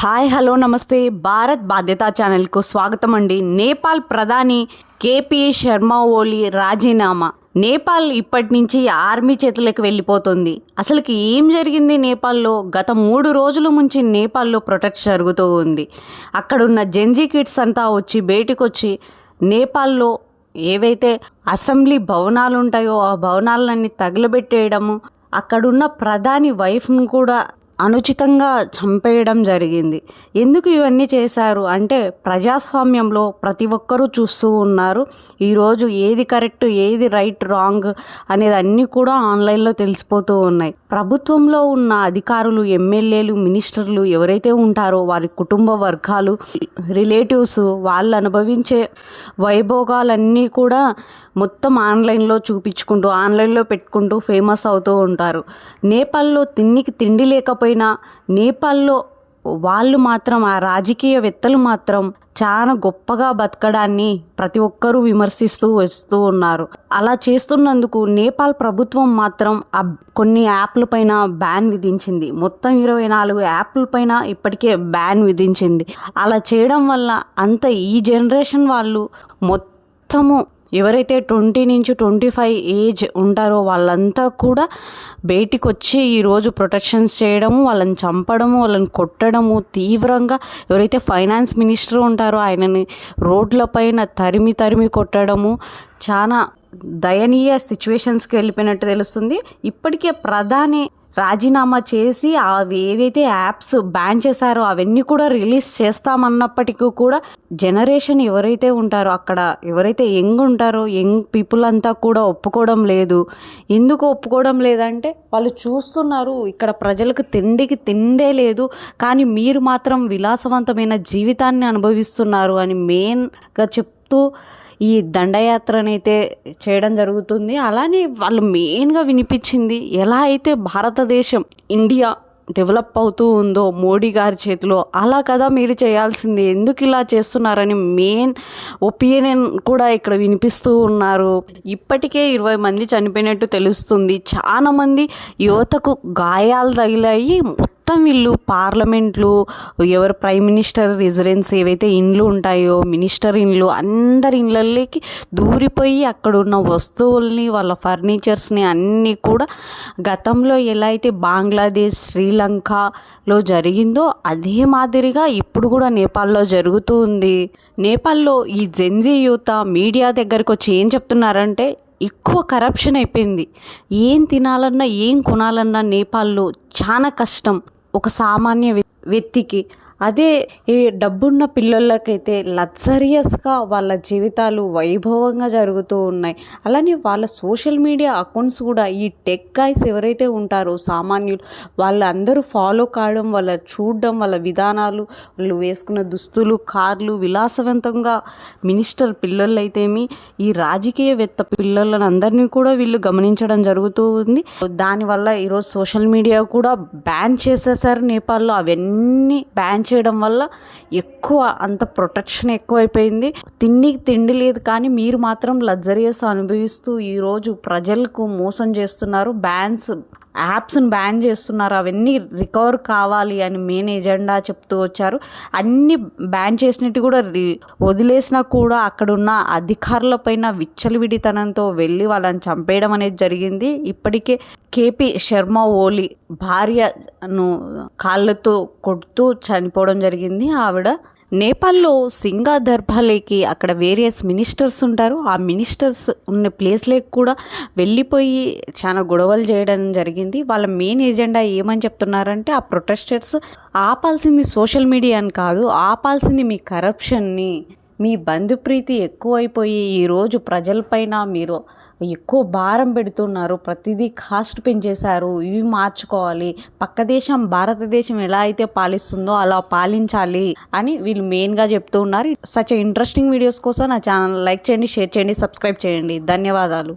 Hi hello నమస్తే. భారత్ బాధ్యత ఛానల్కు స్వాగతం అండి. నేపాల్ ప్రధాని కేపీ శర్మ ఓలీ రాజీనామా. నేపాల్ ఇప్పటి నుంచి ఆర్మీ చేతులకు వెళ్ళిపోతుంది. అసలుకి ఏం జరిగింది నేపాల్లో? గత మూడు రోజుల నుంచి నేపాల్లో ప్రొటెక్ట్ జరుగుతూ ఉంది. అక్కడున్న జెంజీ కిడ్స్ అంతా వచ్చి బయటకొచ్చి నేపాల్లో ఏవైతే అసెంబ్లీ భవనాలు ఉంటాయో ఆ భవనాలన్నీ తగలబెట్టేయడము అక్కడున్న ప్రధాని వైఫ్ను కూడా అనుచితంగా చంపేయడం జరిగింది. ఎందుకు ఇవన్నీ చేశారు? అంటే ప్రజాస్వామ్యంలో ప్రతి ఒక్కరూ చూస్తూ ఉన్నారు. ఈరోజు ఏది కరెక్ట్ ఏది రైట్ రాంగ్ అనేది అన్నీ కూడా ఆన్లైన్లో తెలిసిపోతూ ఉన్నాయి. ప్రభుత్వంలో ఉన్న అధికారులు ఎమ్మెల్యేలు మినిస్టర్లు ఎవరైతే ఉంటారో వారి కుటుంబ వర్గాలు రిలేటివ్స్ వాళ్ళు అనుభవించే వైభోగాలన్నీ కూడా మొత్తం ఆన్లైన్లో చూపించుకుంటూ ఆన్లైన్లో పెట్టుకుంటూ ఫేమస్ అవుతూ ఉంటారు. నేపాల్లో తిండికి తిండి లేకపోయినా నేపాల్లో వాళ్ళు మాత్రం ఆ రాజకీయవేత్తలు మాత్రం చాలా గొప్పగా బతకడాన్ని ప్రతి ఒక్కరూ విమర్శిస్తూ వస్తూ ఉన్నారు. అలా చేస్తున్నందుకు నేపాల్ ప్రభుత్వం మాత్రం ఆ కొన్ని యాప్ల పైన బ్యాన్ విధించింది. మొత్తం ఇరవై నాలుగు యాప్ల పైన ఇప్పటికే బ్యాన్ విధించింది. అలా చేయడం వల్ల అంత ఈ జనరేషన్ వాళ్ళు మొత్తము ఎవరైతే ట్వంటీ నుంచి ట్వంటీ ఫైవ్ ఏజ్ ఉంటారో వాళ్ళంతా కూడా బయటికి వచ్చి ఈరోజు ప్రొటెక్షన్స్ చేయడము వాళ్ళని చంపడము వాళ్ళని కొట్టడము తీవ్రంగా ఎవరైతే ఫైనాన్స్ మినిస్టర్ ఉంటారో ఆయనని రోడ్లపైన తరిమి తరిమి కొట్టడము చాలా దయనీయ సిచ్యువేషన్స్కి వెళ్ళిపోయినట్టు తెలుస్తుంది. ఇప్పటికే ప్రధాని రాజీనామా చేసి అవి ఏవైతే యాప్స్ బ్యాన్ చేశారో అవన్నీ కూడా రిలీజ్ చేస్తామన్నప్పటికీ కూడా జనరేషన్ ఎవరైతే ఉంటారో అక్కడ ఎవరైతే యంగ్ ఉంటారో యంగ్ పీపుల్ అంతా కూడా ఒప్పుకోవడం లేదు. ఎందుకు ఒప్పుకోవడం లేదంటే వాళ్ళు చూస్తున్నారు ఇక్కడ ప్రజలకు తిండికి తిండే లేదు. కానీ మీరు మాత్రం విలాసవంతమైన జీవితాన్ని అనుభవిస్తున్నారు అని మెయిన్గా చెప్ చెప్తూ ఈ దండయాత్రనైతే చేయడం జరుగుతుంది. అలానే వాళ్ళు మెయిన్గా వినిపించింది ఎలా అయితే భారతదేశం ఇండియా డెవలప్ అవుతూ ఉందో మోడీ గారి చేతిలో అలా కదా మీరు చేయాల్సింది ఎందుకు ఇలా చేస్తున్నారని మెయిన్ ఒపీనియన్ కూడా ఇక్కడ వినిపిస్తూ ఉన్నారు. ఇప్పటికే ఇరవై మంది చనిపోయినట్టు తెలుస్తుంది. చాలామంది యువతకు గాయాలు తగిలాయి మొత్తం వీళ్ళు పార్లమెంట్లు ఎవరు ప్రైమ్ మినిస్టర్ రెసిడెన్స్ ఏవైతే ఇండ్లు ఉంటాయో మినిస్టర్ ఇండ్లు అందరి ఇండ్లలోకి దూరిపోయి అక్కడ ఉన్న వస్తువుల్ని వాళ్ళ ఫర్నిచర్స్ని అన్నీ కూడా గతంలో ఎలా అయితే బంగ్లాదేశ్ శ్రీలంకలో జరిగిందో అదే మాదిరిగా ఇప్పుడు కూడా నేపాల్లో జరుగుతూ ఉంది. నేపాల్లో ఈ జెన్జీ యూత మీడియా దగ్గరకు వచ్చి ఏం చెప్తున్నారంటే ఎక్కువ కరప్షన్ అయిపోయింది. ఏం తినాలన్నా ఏం కొనాలన్నా నేపాల్లో చాలా కష్టం. ఒక సామాన్య వ్యక్తికి అదే ఈ డబ్బున్న పిల్లలకైతే లగ్జరియస్గా వాళ్ళ జీవితాలు వైభవంగా జరుగుతూ ఉన్నాయి. అలానే వాళ్ళ సోషల్ మీడియా అకౌంట్స్ కూడా ఈ టెక్ గాయస్ ఎవరైతే ఉంటారో సామాన్యులు వాళ్ళందరూ ఫాలో కావడం వాళ్ళ చూడడం వాళ్ళ విధానాలు వాళ్ళు వేసుకున్న దుస్తులు కార్లు విలాసవంతంగా మినిస్టర్ పిల్లలైతేమి ఈ రాజకీయవేత్త పిల్లలను అందరినీ కూడా వీళ్ళు గమనించడం జరుగుతూ ఉంది. దానివల్ల ఈరోజు సోషల్ మీడియా కూడా బ్యాన్ చేసేసారు నేపాల్లో. అవన్నీ బ్యాన్ చేయడం వల్ల ఎక్కువ అంత ప్రొటెక్షన్ ఎక్కువైపోయింది. తిండికి తిండి లేదు కానీ మీరు మాత్రం లగ్జరియస్ అనుభవిస్తూ ఈరోజు ప్రజలకు మోసం చేస్తున్నారు. బ్యాన్స్ యాప్స్ని బ్యాన్ చేస్తున్నారు. అవన్నీ రికవర్ కావాలి అని మెయిన్ ఎజెండా చెప్తూ వచ్చారు. అన్ని బ్యాన్ చేసినట్టు కూడా వదిలేసినా కూడా అక్కడున్న అధికారులపైన విచ్చలవిడితనంతో వెళ్ళి వాళ్ళని చంపేయడం అనేది జరిగింది. ఇప్పటికే కేపీ శర్మ ఓలి భార్యను కాళ్ళతో కొడుతూ చనిపోవడం జరిగింది. ఆవిడ నేపాల్లో సింగా దర్భాలేకి అక్కడ వేరియస్ మినిస్టర్స్ ఉంటారు. ఆ మినిస్టర్స్ ఉన్న ప్లేస్లోకి కూడా వెళ్ళిపోయి చాలా గొడవలు చేయడం జరిగింది. వాళ్ళ మెయిన్ ఏజెండా ఏమని చెప్తున్నారంటే ఆ ప్రొటెస్టర్స్ ఆపాల్సింది సోషల్ మీడియా అని కాదు ఆపాల్సింది మీ కరప్షన్ని మీ బంధుప్రీతి ఎక్కువైపోయి ఈరోజు ప్రజలపైన మీరు ఎక్కువ భారం పెడుతున్నారు. ప్రతిదీ కాస్ట్ పెంచేశారు. ఇవి మార్చుకోవాలి. పక్క దేశం భారతదేశం ఎలా అయితే పాలిస్తుందో అలా పాలించాలి అని వీళ్ళు మెయిన్గా చెప్తూ ఉన్నారు. సచ్ ఇంట్రెస్టింగ్ వీడియోస్ కోసం నా ఛానల్ లైక్ చేయండి షేర్ చేయండి సబ్స్క్రైబ్ చేయండి. ధన్యవాదాలు.